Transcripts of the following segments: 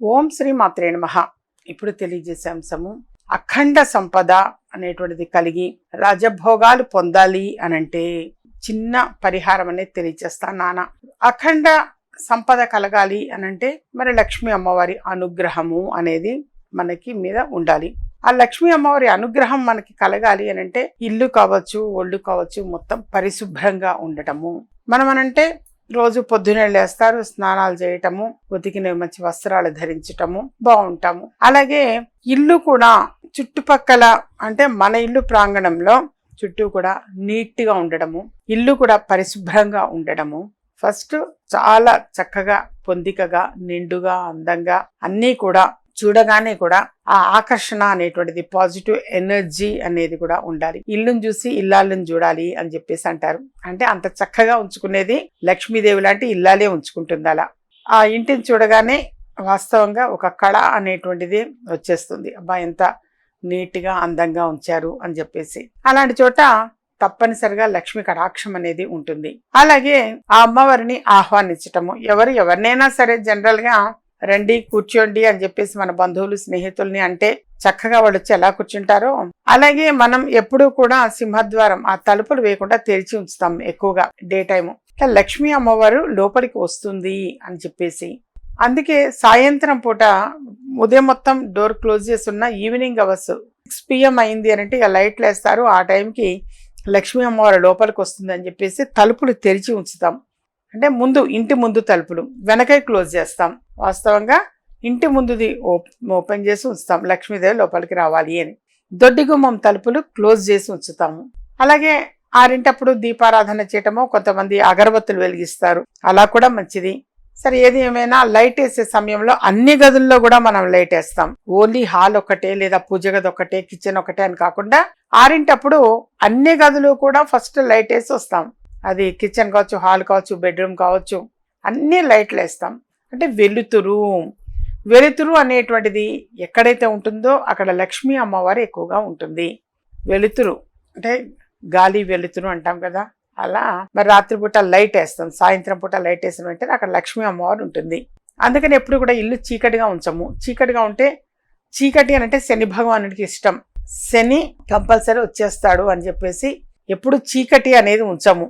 ఓం శ్రీ మాత్రే నమ. ఇప్పుడు తెలియజేసే అంశము అఖండ సంపద అనేటువంటిది కలిగి రాజభోగాలు పొందాలి అనంటే చిన్న పరిహారం అనేది తెలియజేస్తా నాన్న. అఖండ సంపద కలగాలి అనంటే మరి లక్ష్మీ అమ్మవారి అనుగ్రహము అనేది మనకి మీద ఉండాలి. ఆ లక్ష్మీ అమ్మవారి అనుగ్రహం మనకి కలగాలి అనంటే ఇల్లు కావచ్చు ఒళ్ళు కావచ్చు మొత్తం పరిశుభ్రంగా ఉండటము. మనం అనంటే రోజు పొద్దునే లేస్తారు స్నానాలు చేయటము ఉతికిన మంచి వస్త్రాలు ధరించటము బాగుంటాము. అలాగే ఇల్లు కూడా చుట్టుపక్కల అంటే మన ఇల్లు ప్రాంగణంలో చుట్టూ కూడా నీట్గా ఉండడము ఇల్లు కూడా పరిశుభ్రంగా ఉండడము ఫస్ట్ చాలా చక్కగా పొందికగా నిండుగా అందంగా అన్నీ కూడా చూడగానే కూడా ఆ ఆకర్షణ అనేటువంటిది పాజిటివ్ ఎనర్జీ అనేది కూడా ఉండాలి. ఇల్లుని చూసి ఇల్లాలను చూడాలి అని చెప్పేసి అంటారు. అంటే అంత చక్కగా ఉంచుకునేది లక్ష్మీదేవి లాంటి ఇల్లాలే ఉంచుకుంటుంది అలా ఆ ఇంటిని చూడగానే వాస్తవంగా ఒక కళ అనేటువంటిది వచ్చేస్తుంది. అబ్బా ఎంత నీట్గా అందంగా ఉంచారు అని చెప్పేసి. అలాంటి చోట తప్పనిసరిగా లక్ష్మి కటాక్షం అనేది ఉంటుంది. అలాగే ఆ అమ్మవారిని ఆహ్వానించటము. ఎవరు ఎవరినైనా సరే జనరల్గా రండి కూర్చోండి అని చెప్పేసి మన బంధువులు స్నేహితుల్ని అంటే చక్కగా వాళ్ళు వచ్చి ఎలా కూర్చుంటారో. అలాగే మనం ఎప్పుడూ కూడా సింహద్వారం ఆ తలుపులు వేయకుండా తెరిచి ఉంచుతాం ఎక్కువగా డే టైము. ఇట్లా లక్ష్మీ అమ్మవారు లోపలికి వస్తుంది అని చెప్పేసి. అందుకే సాయంత్రం పూట ఉదయం మొత్తం డోర్ క్లోజ్ చేసి ఉన్న ఈవినింగ్ అవర్స్ సిక్స్ పిఎం అయింది అని అంటే ఇక లైట్లు వేస్తారు. ఆ టైంకి లక్ష్మీ అమ్మవారు లోపలికి వస్తుంది అని చెప్పేసి తలుపులు తెరిచి ఉంచుతాం. అంటే ముందు ఇంటి ముందు తలుపులు వెనకే క్లోజ్ చేస్తాం. వాస్తవంగా ఇంటి ముందుది ఓపెన్ చేసి ఉంచుతాం. లక్ష్మీదేవి లోపలికి రావాలి అని. దొడ్డి గుమ్మం తలుపులు క్లోజ్ చేసి ఉంచుతాము. అలాగే ఆరింటప్పుడు దీపారాధన చేయటము కొంతమంది అగరబత్తులు వెలిగిస్తారు. అలా కూడా మంచిది. సరే ఏది ఏమైనా లైట్ వేసే సమయంలో అన్ని గదుల్లో కూడా మనం లైట్ వేస్తాం. ఓన్లీ హాల్ ఒకటే లేదా పూజ గది ఒకటే కిచెన్ ఒకటే అని కాకుండా ఆరింటప్పుడు అన్ని గదులు కూడా ఫస్ట్ లైట్ వేసి వస్తాం. అది కిచెన్ కావచ్చు హాల్ కావచ్చు బెడ్రూమ్ కావచ్చు అన్ని లైట్లు వేస్తాం. అంటే వెలుతురు. వెలుతురు అనేటువంటిది ఎక్కడైతే ఉంటుందో అక్కడ లక్ష్మీ అమ్మవారు ఎక్కువగా ఉంటుంది. వెలుతురు అంటే గాలి వెలుతురు అంటాం కదా. అలా మరి రాత్రిపూట లైట్ వేస్తాం. సాయంత్రం పూట లైట్ వేసిన వెంటనే అక్కడ లక్ష్మీ అమ్మవారు ఉంటుంది. అందుకని ఎప్పుడు కూడా ఇల్లు చీకటిగా ఉంచము. చీకటిగా ఉంటే చీకటి అని అంటే శని భగవానుడికి ఇష్టం. శని కంపల్సరీ వచ్చేస్తాడు అని చెప్పేసి ఎప్పుడు చీకటి అనేది ఉంచము.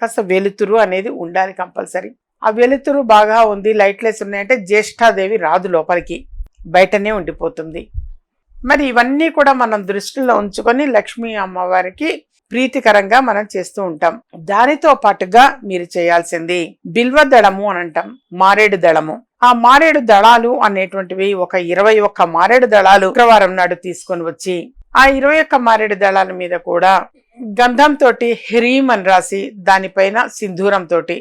కాస్త వెలుతురు అనేది ఉండాలి కంపల్సరీ. ఆ వెలుతురు బాగా ఉంది లైట్లెస్ ఉన్నాయంటే జ్యేష్ఠాదేవి రాదు లోపలికి బయటనే ఉండిపోతుంది. మరి ఇవన్నీ కూడా మనం దృష్టిలో ఉంచుకొని లక్ష్మీ అమ్మవారికి ప్రీతికరంగా మనం చేస్తూ ఉంటాం. దానితో పాటుగా మీరు చేయాల్సింది బిల్వ దళము అని అంటాం మారేడు దళము. ఆ మారేడు దళాలు అనేటువంటివి ఒక ఇరవై ఒక్క మారేడు దళాలు శుక్రవారం నాడు తీసుకొని వచ్చి ఆ ఇరవై ఒక్క మారేడు దళాల మీద కూడా గంధంతో హ్రీం అని రాసి దానిపైన సింధూరం తోటి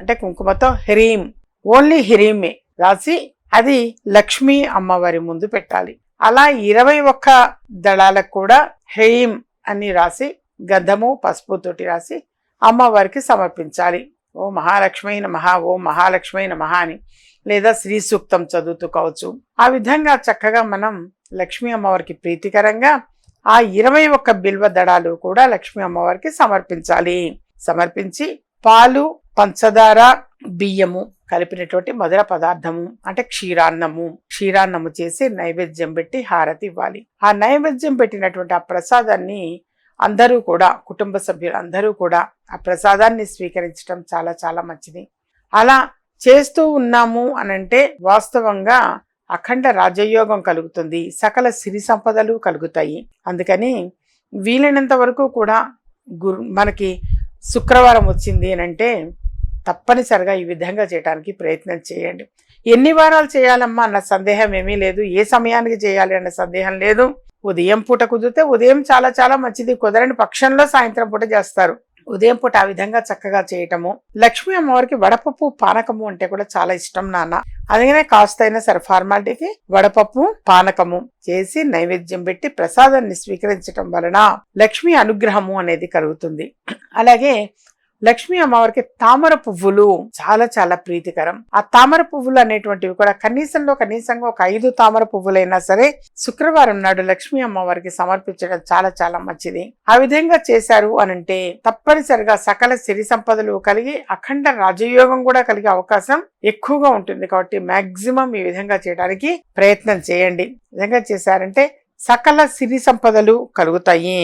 అంటే కుంకుమతో హ్రీం ఓన్లీ హ్రీమే రాసి అది లక్ష్మీ అమ్మవారి ముందు పెట్టాలి. అలా ఇరవై ఒక్క దళాలకు కూడా హ్రీం అని రాసి గంధము పసుపుతోటి రాసి అమ్మవారికి సమర్పించాలి. ఓ మహాలక్ష్మి మహా ఓ మహాలక్ష్మి మహా అని. లేదా శ్రీ సూక్తం చదువుతూ కావచ్చు. ఆ విధంగా చక్కగా మనం లక్ష్మీ అమ్మవారికి ప్రీతికరంగా ఆ ఇరవై ఒక్క బిల్వ దళాలు కూడా లక్ష్మీ అమ్మవారికి సమర్పించాలి. సమర్పించి పాలు పంచదార బియ్యము కలిపినటువంటి మధుర పదార్థము అంటే క్షీరాన్నము. క్షీరాన్నము చేసి నైవేద్యం పెట్టి హారతి ఇవ్వాలి. ఆ నైవేద్యం పెట్టినటువంటి ఆ ప్రసాదాన్ని అందరూ కూడా కుటుంబ సభ్యులు అందరూ కూడా ఆ ప్రసాదాన్ని స్వీకరించడం చాలా చాలా మంచిది. అలా చేస్తూ ఉన్నాము అనంటే వాస్తవంగా అఖండ రాజయోగం కలుగుతుంది. సకల సిరి సంపదలు కలుగుతాయి. అందుకని వీలైనంత వరకు కూడా గురు మనకి శుక్రవారం వచ్చింది అనంటే తప్పనిసరిగా ఈ విధంగా చేయడానికి ప్రయత్నం చేయండి. ఎన్ని వారాలు చేయాలమ్మా అన్న సందేహం ఏమీ లేదు. ఏ సమయానికి చేయాలి అన్న సందేహం లేదు. ఉదయం పూట కుదిరితే ఉదయం చాలా చాలా మంచిది. కుదరని పక్షంలో సాయంత్రం పూట చేస్తారు. ఉదయం పూట ఆ విధంగా చక్కగా చేయటము. లక్ష్మీ అమ్మవారికి వడపప్పు పానకము అంటే కూడా చాలా ఇష్టం నాన్న. అందుకనే కాస్త అయినా సరే ఫార్మాలిటీకి వడపప్పు పానకము చేసి నైవేద్యం పెట్టి ప్రసాదాన్ని స్వీకరించటం వలన లక్ష్మీ అనుగ్రహము అనేది కలుగుతుంది. అలాగే లక్ష్మీ అమ్మవారికి తామర పువ్వులు చాలా చాలా ప్రీతికరం. ఆ తామర పువ్వులు అనేటువంటివి కూడా కనీసంలో కనీసంగా ఒక ఐదు తామర పువ్వులైనా సరే శుక్రవారం నాడు లక్ష్మీ అమ్మవారికి సమర్పించడం చాలా చాలా మంచిది. ఆ విధంగా చేశారు అనంటే తప్పనిసరిగా సకల సిరి సంపదలు కలిగి అఖండ రాజయోగం కూడా కలిగే అవకాశం ఎక్కువగా ఉంటుంది. కాబట్టి మాక్సిమం ఈ విధంగా చేయడానికి ప్రయత్నం చేయండి. విధంగా చేశారంటే సకల సిరి సంపదలు కలుగుతాయి.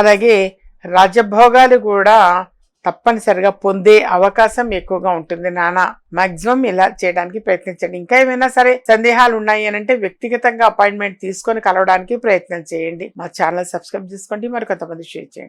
అలాగే రాజభోగాలు కూడా తప్పనిసరిగా పొందే అవకాశం ఎక్కువగా ఉంటుంది. నాన్న మాక్సిమం ఇలా చేయడానికి ప్రయత్నించండి. ఇంకా ఏమైనా సరే సందేహాలు ఉన్నాయి అని అంటే వ్యక్తిగతంగా అపాయింట్మెంట్ తీసుకొని కలవడానికి ప్రయత్నం చేయండి. మా ఛానల్ సబ్స్క్రైబ్ చేసుకోండి. మరి కొంతమంది షేర్ చేయండి.